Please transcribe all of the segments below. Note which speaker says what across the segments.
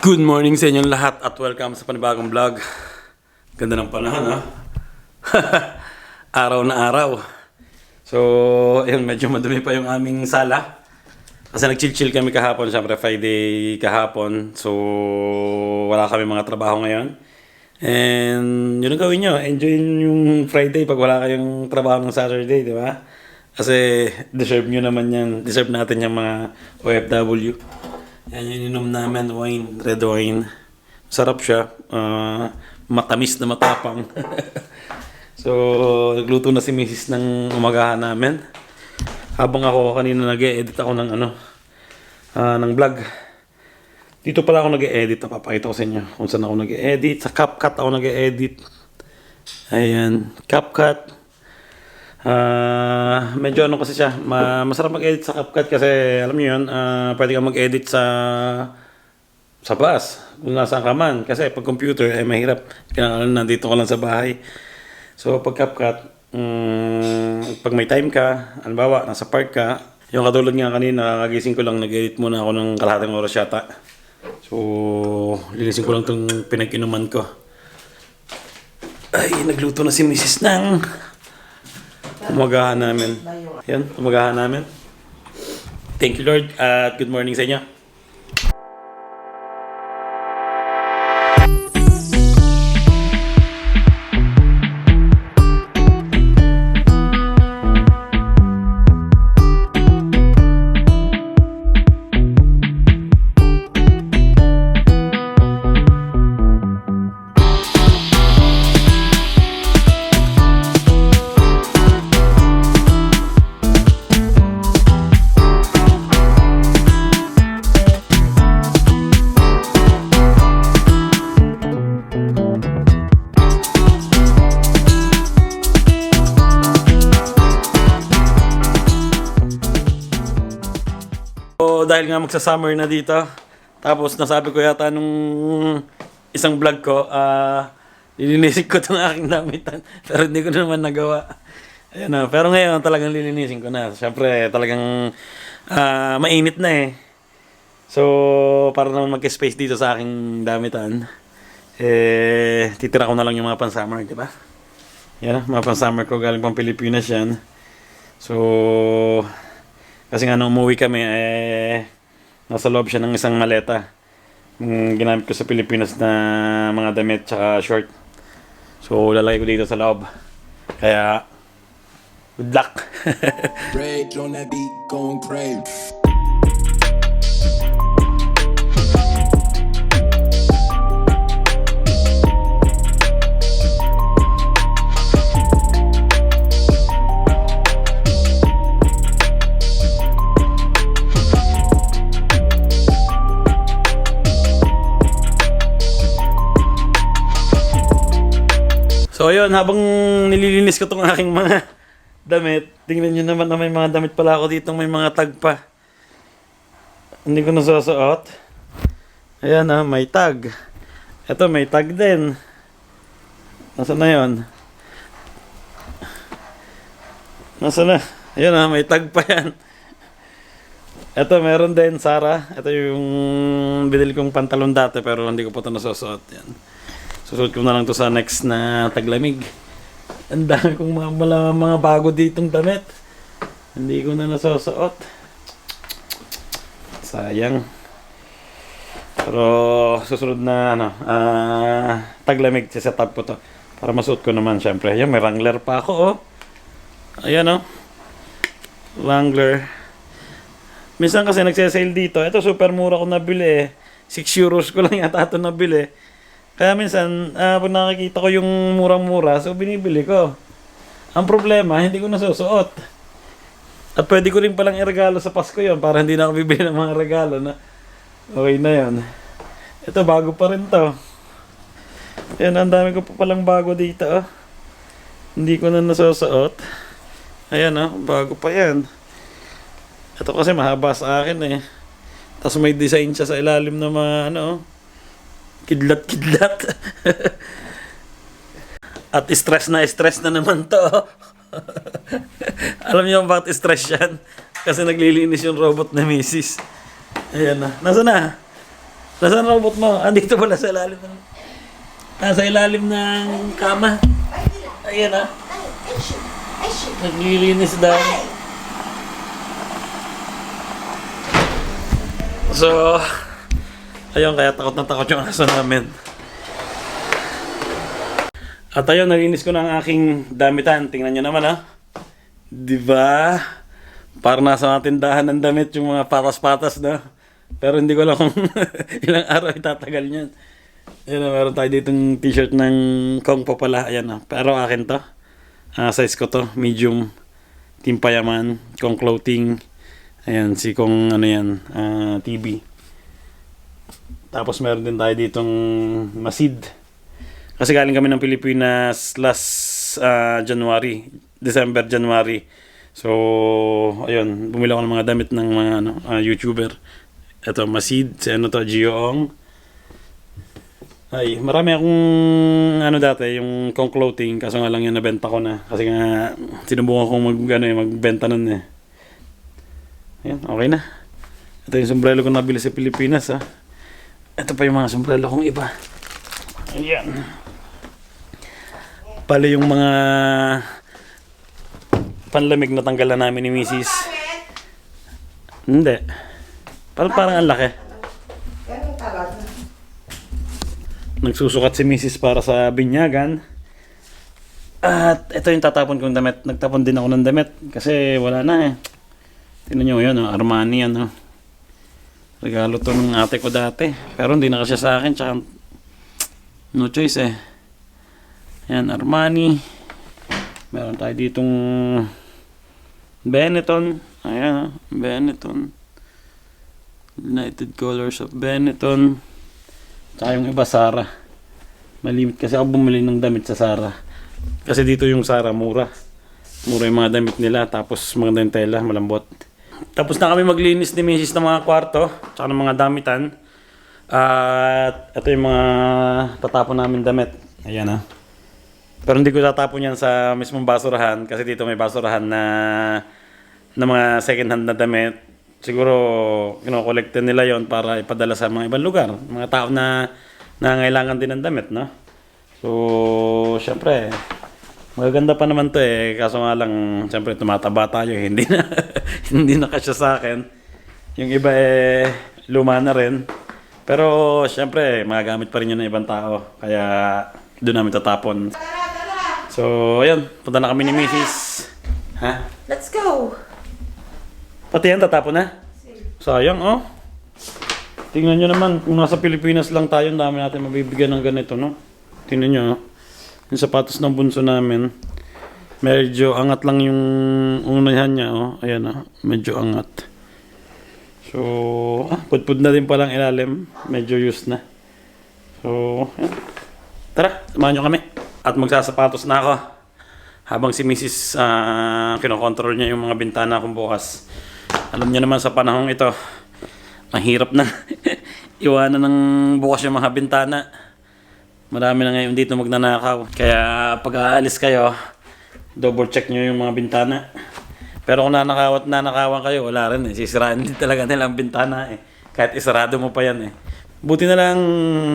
Speaker 1: Good morning sa inyong lahat at welcome sa panibagong vlog. Ganda ng panahon ha. araw na araw. So, ayun, medyo madumi pa yung aming sala. Kasi nag-chill-chill kami kahapon, syempre Friday kahapon. So, wala kami mga trabaho ngayon. And yun ang gawin nyo. Enjoy yung Friday pag wala kayong trabaho ng Saturday, di ba? Kasi deserve nyo naman yan. Deserve natin yung mga OFW. Yan yung inom namin, wine, red wine. Sarap siya. Ah, matamis na matapang. so, nagluto na si Mrs. ng umagahan namin. Habang ako kanina nag edit ako ng ano, ah, ng vlog. Dito pala ako nag edit Papakita ko sa inyo kung saan ako nag edit Sa CapCut ako nag edit Ayan, CapCut. Ah, medyo ano kasi siya, ma- masarap mag-edit sa CapCut kasi alam niyo 'yun, ah, pwede kang mag-edit sa sa bus, kung nasaan ka man. Kasi pag computer, ay mahirap. Kailangan nandito ka lang sa bahay. So, pag CapCut, mm, pag may time ka, halimbawa, nasa park ka, yung katulad nga kanina, kagising ko lang, nag-edit muna ako ng kalahating oras yata. So, lilisin ko lang itong pinag-inuman ko. Ay, nagluto na si Mrs. ng umagahan namin. Yan, umagahan namin. Thank you, Lord. At good morning sa inyo. Dahil nga magsa-summer na dito, tapos nasabi ko yata nung isang vlog ko, ah, lilinisin ko itong aking damitan. Pero hindi ko naman nagawa. Ayun na. Pero ngayon talagang lilinisin ko na. Siyempre, talagang ah, mainit na eh. So, para naman mag-space dito sa aking damitan, eh, titira ko na lang yung mga pan-summer, di ba? Yan, mga pan-summer ko galing pang Pilipinas yan. So, kasi nga nung umuwi kami, eh, nasa loob siya ng isang maleta. Yung ginamit ko sa Pilipinas na mga damit tsaka short. So, lalagay ko dito sa loob. Kaya, good luck! So ayun, habang nililinis ko tong aking mga damit, tingnan nyo naman na may mga damit pala ako dito, may mga tag pa. Hindi ko nasusuot. Ayan ah, may tag. Ito may tag din. Nasaan na yun? Nasaan na? Ayan ah, may tag pa yan. Ito meron din, Sara. Ito yung binili kong pantalon dati pero hindi ko pa ito nasusuot. Yan. Susuot ko na lang to sa next na taglamig. Ang dami kong mga, mga, mga bago ditong damit. Hindi ko na nasusuot. Sayang. Pero susunod na ano, ah taglamig sa setup ko to. Para masuot ko naman syempre. Yan, may Wrangler pa ako oh. Ayan oh. Wrangler. Minsan kasi nagsasale dito. Ito super mura ko nabili eh. 6 euros ko lang yata ito nabili. Kaya minsan, ah, pag nakikita ko yung murang-mura, so binibili ko. Ang problema, hindi ko nasusuot. At pwede ko rin palang iregalo sa Pasko yon para hindi na ako bibili ng mga regalo na okay na yon. Ito, bago pa rin to. Ayan, ang dami ko pa palang bago dito. Oh. Hindi ko na nasusuot. Ayan, oh, bago pa yan. Ito kasi mahaba sa akin eh. Tapos may design siya sa ilalim ng mga ano, oh. Kidlat-kidlat. At stress na stress na naman to. Alam niyo bakit stress yan? Kasi naglilinis yung robot na misis. Ayan na. Nasaan na? Nasaan robot mo? Andito pala sa ilalim ng... Nasa ilalim ng kama. Ayan ah. Naglilinis dahil. So, ayun, kaya takot na takot yung aso namin. At ayun, nalinis ko na ang aking damitan. Tingnan nyo naman, ha? Di ba? Parang nasa mga tindahan ng damit yung mga patas-patas na. Pero hindi ko alam kung ilang araw itatagal niyan. Ayun, na, meron tayo ditong t-shirt ng Kong pa pala. Ayan, na. Pero akin to. Ah, size ko to, medium. Team Payaman, Kong Clothing. Ayan, si Kong ano yan, ah, TV. Tapos meron din tayo ditong Masid. Kasi galing kami ng Pilipinas last ah, January, December, January. So, ayun, bumili ako ng mga damit ng mga ano, ah, YouTuber. Ito, Masid, si ano to, Gioong. Ay, marami akong ano dati, yung kong clothing, kaso nga lang yung nabenta ko na. Kasi nga, sinubukan kong mag, ano, eh, magbenta nun eh. Ayan, okay na. Ito yung sombrero ko nabili sa Pilipinas ha. Ito pa yung mga sombrero kong iba. Ayan. Pala yung mga panlamig na tanggalan namin ni Mrs. Hindi. Parang parang ang laki. Nagsusukat si Mrs. para sa binyagan. At ito yung tatapon kong damit. Nagtapon din ako ng damit kasi wala na eh. Tingnan nyo yun, oh, Armani yan. Oh. Regalo to ng ate ko dati. Pero hindi na kasi sa akin. Tsaka no choice eh. Yan, Armani. Meron tayo ditong Benetton. Ayan, oh, Benetton. United Colors of Benetton. Tsaka yung iba, Sara. Malimit kasi ako bumili ng damit sa Sara. Kasi dito yung Sara, mura. Mura yung mga damit nila. Tapos maganda yung tela, malambot. Tapos na kami maglinis ni Mrs. ng mga kwarto. Tsaka ng mga damitan. At ito yung mga tatapon namin damit. Ayan ah. Pero hindi ko tatapon yan sa mismong basurahan. Kasi dito may basurahan na na mga second hand na damit. Siguro kinokolekta nila yon para ipadala sa mga ibang lugar. Mga tao na nangangailangan din ng damit, no? So, syempre, magaganda pa naman to eh. Kaso nga lang, syempre tumataba tayo. Hindi na, hindi na kasya sa akin. Yung iba eh, luma na rin. Pero, syempre, magagamit pa rin yun ng ibang tao. Kaya, doon namin tatapon. So, ayun. Punta na kami ni Mrs. Ha?
Speaker 2: Let's go!
Speaker 1: Pati yan, tatapon na? Sayang, oh. Tingnan nyo naman, kung nasa Pilipinas lang tayo, dami natin mabibigyan ng ganito, no? Tingnan nyo, oh. Yung sapatos ng bunso namin, medyo angat lang yung unahan niya, oh. Ayan, oh. Medyo angat. So, ah, pudpud na din palang ilalim. Medyo used na. So, ayan. Tara, samahan nyo kami. At magsasapatos na ako. Habang si Mrs. ah, kinokontrol niya yung mga bintana kong bukas. Alam niyo naman sa panahong ito, mahirap na iwanan ng bukas yung mga bintana. Marami na ngayon dito magnanakaw. Kaya pag aalis kayo, double check nyo yung mga bintana. Pero kung nanakaw at nanakawan kayo, wala rin eh. Sisiraan din talaga nilang bintana eh. Kahit isarado mo pa yan eh. Buti na lang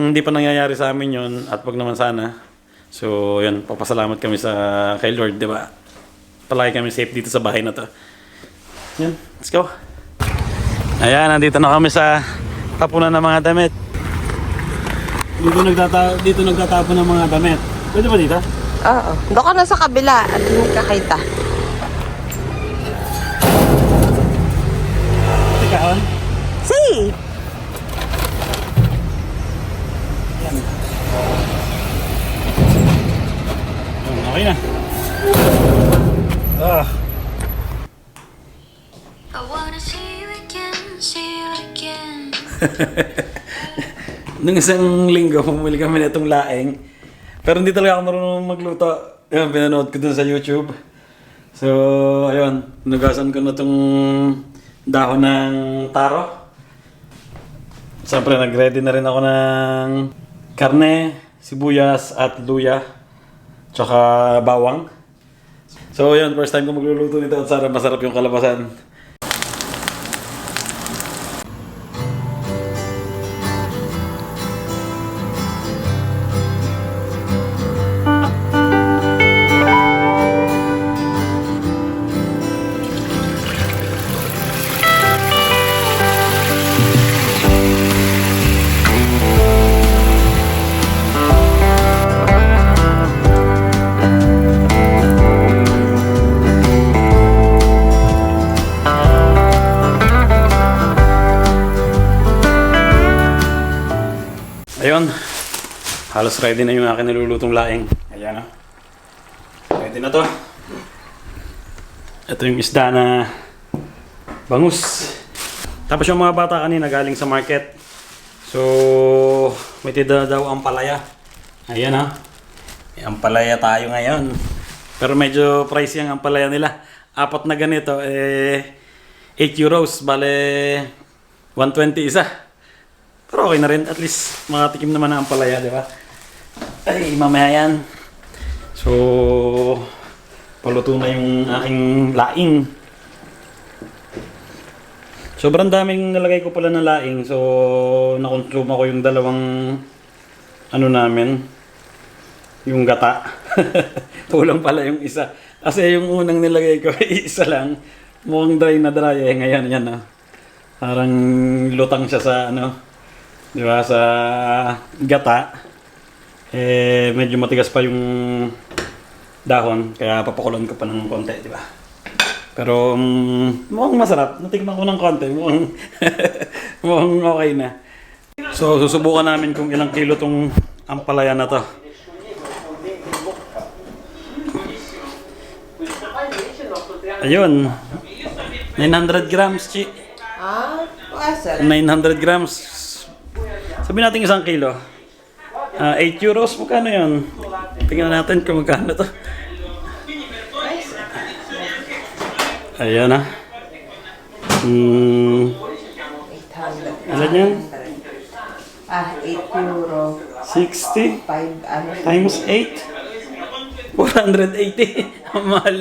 Speaker 1: hindi pa nangyayari sa amin yon at wag naman sana. So, yun, papasalamat kami sa kay Lord, di ba? Palagi kami safe dito sa bahay na to. Yan, let's go. Ayan, nandito na kami sa tapunan ng mga damit. Dito nagtata dito nagtatapon ng mga damit. Pwede ba dito?
Speaker 2: Oo. Doon ka na sa kabila at hindi kakita.
Speaker 1: Tikaon. Nung isang linggo, pumili kami na itong laing. Pero hindi talaga ako marunong magluto. Ayun, pinanood ko dun sa YouTube. So, ayun, nugasan ko na itong dahon ng taro. Siyempre, nag-ready na rin ako ng karne, sibuyas at luya. Tsaka bawang. So, yun, first time ko magluluto nito at sarap masarap yung kalabasan. Halos ready na yung akin nilulutong laing. Ayan na. Ready na to. Ito yung isda na bangus. Tapos yung mga bata kanina galing sa market. So, may tida daw ang palaya. Ayan ha. May ampalaya tayo ngayon. Pero medyo pricey ang ampalaya nila. Apat na ganito, eh, 8 euros. Bale, 120 isa. Pero okay na rin. At least, makatikim naman ang ampalaya, di ba? Ay, mamaya yan. So, paluto na yung aking laing. Sobrang daming nalagay ko pala na laing. So, nakonsume ako yung dalawang ano namin. Yung gata. Kulang pala yung isa. Kasi yung unang nilagay ko, isa lang. Mukhang dry na dry eh. Ngayon, yan ah. Parang lutang siya sa ano. Di ba? Sa gata. Eh, medyo matigas pa yung dahon. Kaya papakulan ko pa ng konti, di ba? Pero um, mukhang masarap. Natikman ko ng konti. Mukhang, mukhang okay na. So, susubukan namin kung ilang kilo tong ampalaya na to. Ayun. 900 grams, Chi.
Speaker 2: Ah, pasa.
Speaker 1: 900 grams. Sabi natin isang kilo. Ah, 8 euros, magkano yun? Tingnan natin kung magkano to. Ayan na. Hmm,
Speaker 2: 800.
Speaker 1: Ilan yan?
Speaker 2: Ah, 8 euro.
Speaker 1: 60
Speaker 2: 5, ano?
Speaker 1: times 8. 480. Ang mahal.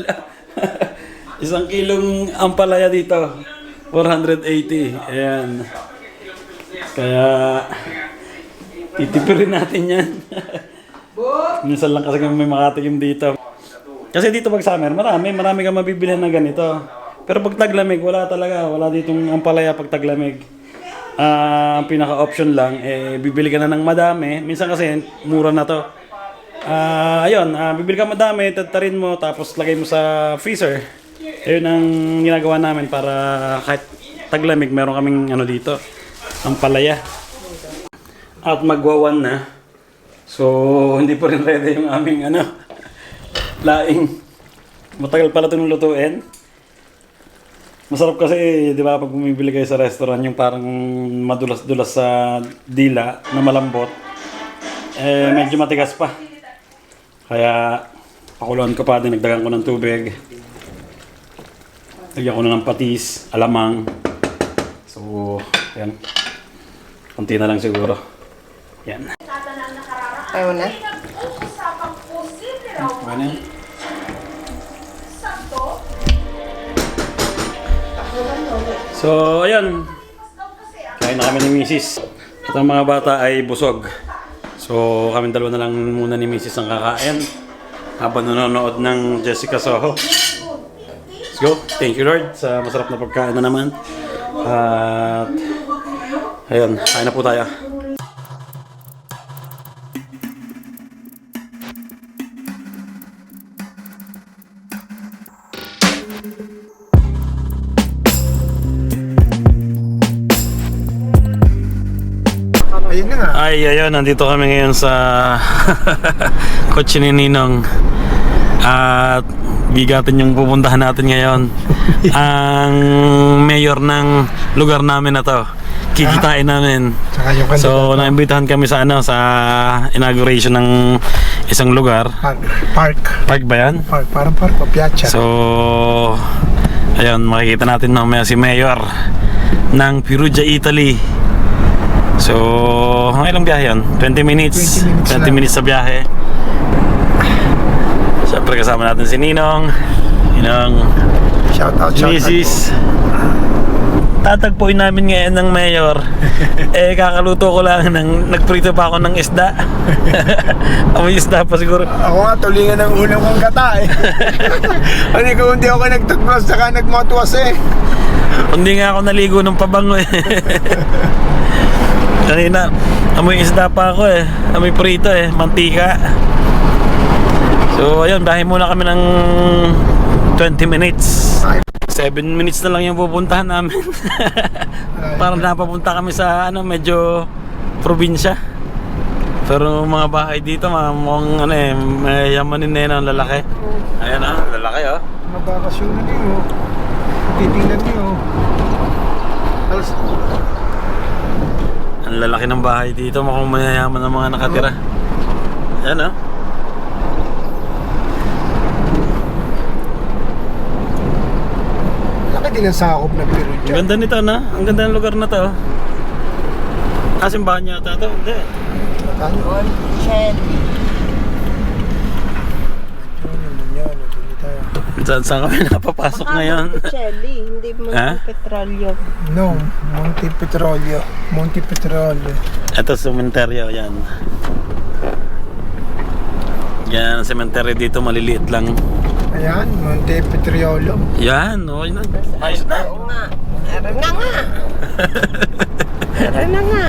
Speaker 1: Isang kilong ampalaya dito. 480. Ayan. Kaya, titipirin natin yan. Minsan lang kasi may makatikim dito. Kasi dito pag summer, marami, marami kang mabibili ng ganito. Pero pag taglamig, wala talaga. Wala ditong ampalaya pag taglamig. Ah, ang pinaka-option lang, eh, bibili ka na ng madami. Minsan kasi, mura na to. Ah, ayun, ah, bibili ka madami, tatarin mo, tapos lagay mo sa freezer. Ayun ang ginagawa namin para kahit taglamig, meron kaming ano dito, ang At magwawan na. So, hindi pa rin ready yung aming ano, laing. Matagal pala itong lutuin. Masarap kasi, di ba, pag bumibili kayo sa restaurant, yung parang madulas-dulas sa dila na malambot, eh, medyo matigas pa. Kaya, pakuluan ko pa din, nagdagan ko ng tubig. Lagyan ko na ng patis, alamang. So, yan. Kunti na lang siguro. Yan.
Speaker 2: Ayaw na?
Speaker 1: Na yan. So, ayun. Kain na kami ni Mrs. At ang mga bata ay busog. So, kami dalawa na lang muna ni Mrs. ang kakain. Habang nanonood ng Jessica Soho. Let's go. Thank you Lord sa masarap na pagkain na naman. At, ayun, kain na po tayo.
Speaker 3: Ayun na nga.
Speaker 1: Ay, ayun, nandito kami ngayon sa kotse ni Ninong. At bigatin yung pupuntahan natin ngayon. Ang mayor ng lugar namin na to. Kikitain namin. So, naimbitahan kami sa ano sa inauguration ng isang lugar.
Speaker 3: Park. Park.
Speaker 1: Park ba yan?
Speaker 3: Park. Parang park o piazza.
Speaker 1: So, ayun, makikita natin mamaya si Mayor ng Perugia, Italy. So, mga ilang biyahe yan? 20 minutes.
Speaker 3: 20 minutes
Speaker 1: 20
Speaker 3: lang.
Speaker 1: minutes sa biyahe. Siyempre kasama natin si Ninong. Ninong,
Speaker 3: shout out, shout out.
Speaker 1: Mrs. Tatagpuin namin ngayon ng mayor. eh, kakaluto ko lang ng, nagprito pa ako ng isda. Amoy isda pa siguro.
Speaker 3: Ako nga, tulingan ng unang kong gata eh. Hindi ko hindi ako nagtagplas saka nagmatuwas eh.
Speaker 1: Hindi nga ako naligo ng pabango eh. Kanina, amoy isda pa ako eh. Amoy prito eh, mantika. So, ayun, bahay muna kami ng 20 minutes. 7 minutes na lang yung pupuntahan namin. Parang napapunta kami sa ano, medyo probinsya. Pero mga bahay dito, mga mukhang ano eh, may yamanin na yun ang lalaki. Ayan ah, lalaki oh.
Speaker 3: Mabakasyonan niyo. Titingnan niyo. Alas,
Speaker 1: Ang lalaki ng bahay dito, mukhang mayayaman ng mga nakatira. Ayan oh.
Speaker 3: Laki din ang sakop ng Peru
Speaker 1: Ang ganda nito na. Ang ganda ng lugar na to. Ah, simbahan yata to. Hindi.
Speaker 3: Ano? Yun, tayo.
Speaker 1: Saan, saan kami napapasok ngayon?
Speaker 2: Cherry, hindi mo
Speaker 1: Ha?
Speaker 2: petrolyo.
Speaker 3: No, Monte Petrolio. Monte Petrolio.
Speaker 1: Ito, sementeryo. Yan. Yan, sementeryo dito maliliit lang.
Speaker 3: Ayan, Monte Petrolio.
Speaker 1: Yan, okay na. Ayos na.
Speaker 2: Meron na nga. Meron na nga.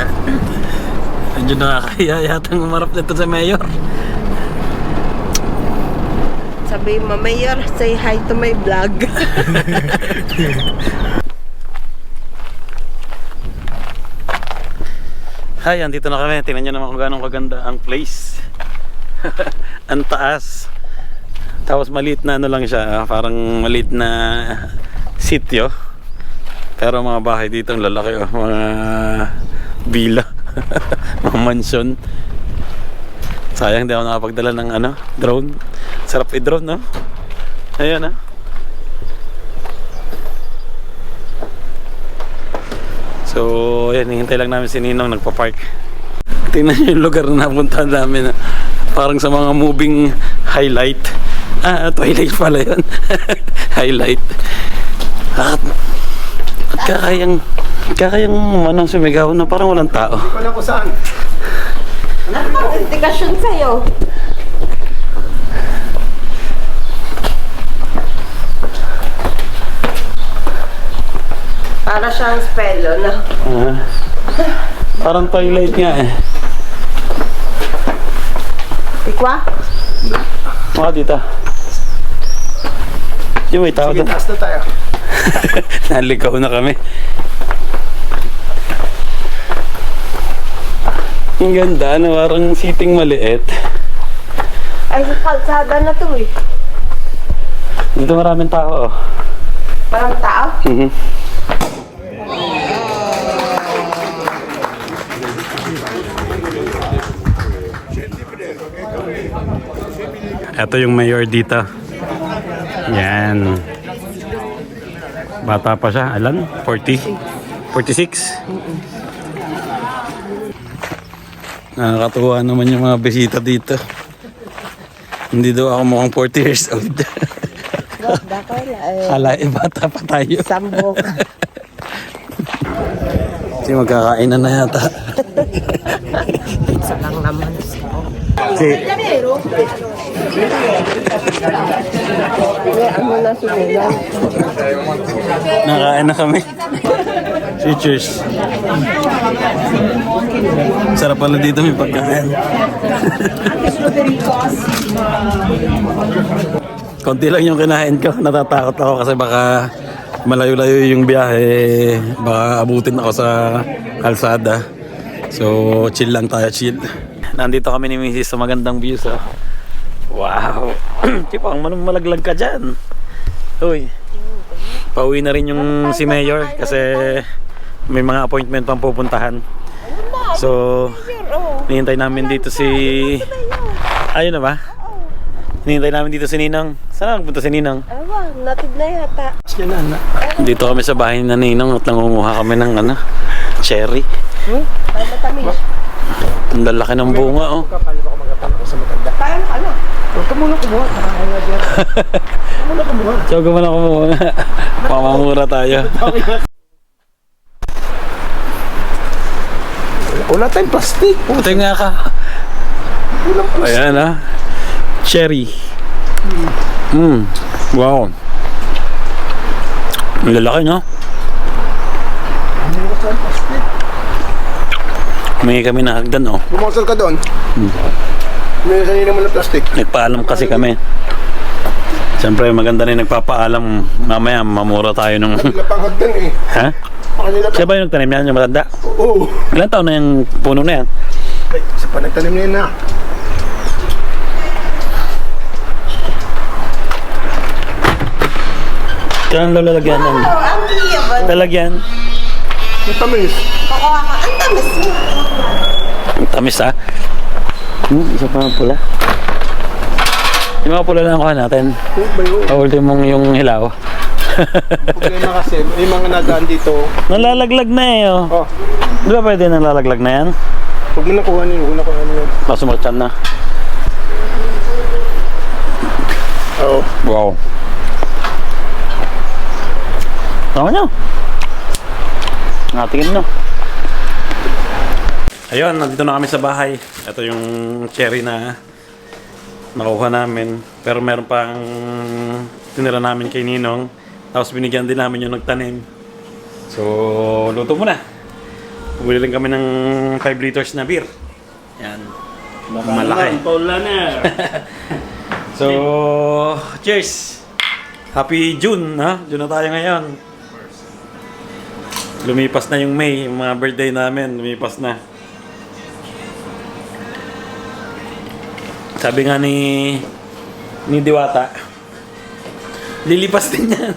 Speaker 1: Medyo nakakaya yata umarap nito sa mayor.
Speaker 2: Sabi mo, Mayor, say hi to my vlog.
Speaker 1: Hi, andito na kami. Tingnan nyo naman kung gaano kaganda ang place. ang taas. Tapos maliit na ano lang siya. ah, Parang maliit na sityo. Pero mga bahay dito ang lalaki. Oh. Mga villa. mga mansion. Sayang hindi ako nakapagdala ng ano, drone. Sarap i-drone, no? Ayan, ah. So, ayan, hihintay lang namin si Ninong nagpa-park. Tingnan niyo yung lugar na napuntahan namin. ah. Parang sa mga moving highlight. Ah, twilight pala yun. highlight. At, at kakayang, kakayang manang sumigaw na parang walang tao.
Speaker 3: Wala ko saan.
Speaker 2: Indikasyon sa'yo. Para siyang spello, no?
Speaker 1: Ah, parang twilight nga eh.
Speaker 2: Ikwa?
Speaker 1: Mga dito. Yung may tao
Speaker 3: Sige,
Speaker 1: doon.
Speaker 3: taas na tayo.
Speaker 1: Naligaw na kami. Ang ganda, ano, parang seating maliit.
Speaker 2: Ay, kalsada na to eh.
Speaker 1: Dito maraming tao. Oh.
Speaker 2: Parang tao.
Speaker 1: Mhm. Ito yung mayor dito. Yan. Bata pa siya. Alan? 40? 46? Nakakatuwa naman yung mga bisita dito. Hindi daw ako mukhang 40 years old. Kala eh, bata pa tayo.
Speaker 2: Sambo.
Speaker 1: Kasi magkakainan na yata.
Speaker 2: Isa lang naman.
Speaker 1: Si, Nakain na kami. Cheers. Sarap pala dito may pagkain. Konti lang yung kinain ko. Natatakot ako kasi baka malayo-layo yung biyahe. Baka abutin ako sa kalsada. So, chill lang tayo, chill. Nandito kami ni Mrs. sa magandang views. Oh. Wow! Tipo, ang manong malaglag ka dyan. Uy. Pauwi na rin yung si Mayor kasi may mga appointment pang pupuntahan. So, nihintay namin dito si... Ayun na ba? Nihintay namin dito si Ninang. Saan nagpunta si Ninang?
Speaker 2: Ewan, natid na yata.
Speaker 1: Dito kami sa bahay na Ninang at nangunguha kami ng ano, cherry.
Speaker 2: Matamis.
Speaker 1: Ang lalaki ng bunga oh.
Speaker 3: Paano magkapal ako sa matanda?
Speaker 2: Ka na.
Speaker 3: Huwag ka muna kumuha. Nakakaya dyan. Huwag ka muna kumuha.
Speaker 1: So, gumana ko muna. Mamamura tayo.
Speaker 3: Wala tayong plastic.
Speaker 1: Ito nga ka.
Speaker 3: Walang plastic.
Speaker 1: Ayan ah. Cherry. Mm. Wow. Ang lalaki no?
Speaker 3: Wala tayong plastic.
Speaker 1: May kami na hagdan oh.
Speaker 3: Bumasal ka doon. May kanina mo na plastic.
Speaker 1: Nagpaalam kasi kami. Siyempre maganda rin nagpapaalam. Mamaya mamura tayo nung...
Speaker 3: Kanila pang hagdan eh.
Speaker 1: ha?
Speaker 3: Kanila
Speaker 1: Siya ba yung nagtanim yan yung matanda?
Speaker 3: Oo.
Speaker 1: Ilan taon na yung puno na yan?
Speaker 3: Ay, isa pa nagtanim na yun na.
Speaker 1: Kailan daw lalagyan yan?
Speaker 2: ang iya ba?
Speaker 1: Lalagyan?
Speaker 3: Yung tamis.
Speaker 2: Kukuha ka. Ang tamis mo.
Speaker 1: Ang tamis ah. Hmm, isa pa nga pula. Yung mga pula lang kuha natin. Paulit mong yung hilaw.
Speaker 3: Problema kasi, yung mga nadaan dito,
Speaker 1: Nalalaglag na eh oh.
Speaker 3: oh,
Speaker 1: Di ba pwede nalalaglag na yan?
Speaker 3: huwag mo na kuha niyo, huwag mo na kuha niyo.
Speaker 1: Masumarchan na.
Speaker 3: Oo.
Speaker 1: Wow. Tama nyo. Natingin no. Ayun, nandito na kami sa bahay. Ito yung cherry na nakuha namin. Pero meron pang tinira namin kay Ninong. Tapos binigyan din namin yung nagtanim. So, luto muna. Bumili lang kami ng 5 liters na beer. Yan. Malaki. So, cheers! Happy June, ha? June na tayo ngayon. Lumipas na yung May, yung mga birthday namin, lumipas na. Sabi nga ni ni Diwata, lilipas din yan.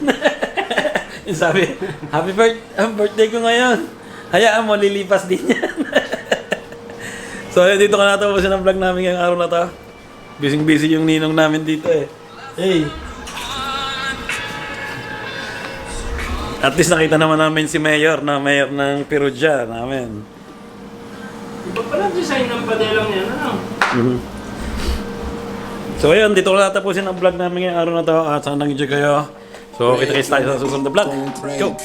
Speaker 1: Sabi, happy birth, ang birthday ko ngayon. Hayaan mo, lilipas din yan. so, ayun, dito ka natapusin ang vlog namin ngayong araw na to. Busy-busy yung ninong namin dito eh. Hey! At least nakita naman namin si Mayor na Mayor ng Perugia namin.
Speaker 4: Iba pala design ng padelang yan, ano?
Speaker 1: So ayun, dito ko natapusin ang vlog namin ngayong araw na to at sana nag-enjoy kayo. So kita-kits tayo sa susunod na vlog. Go!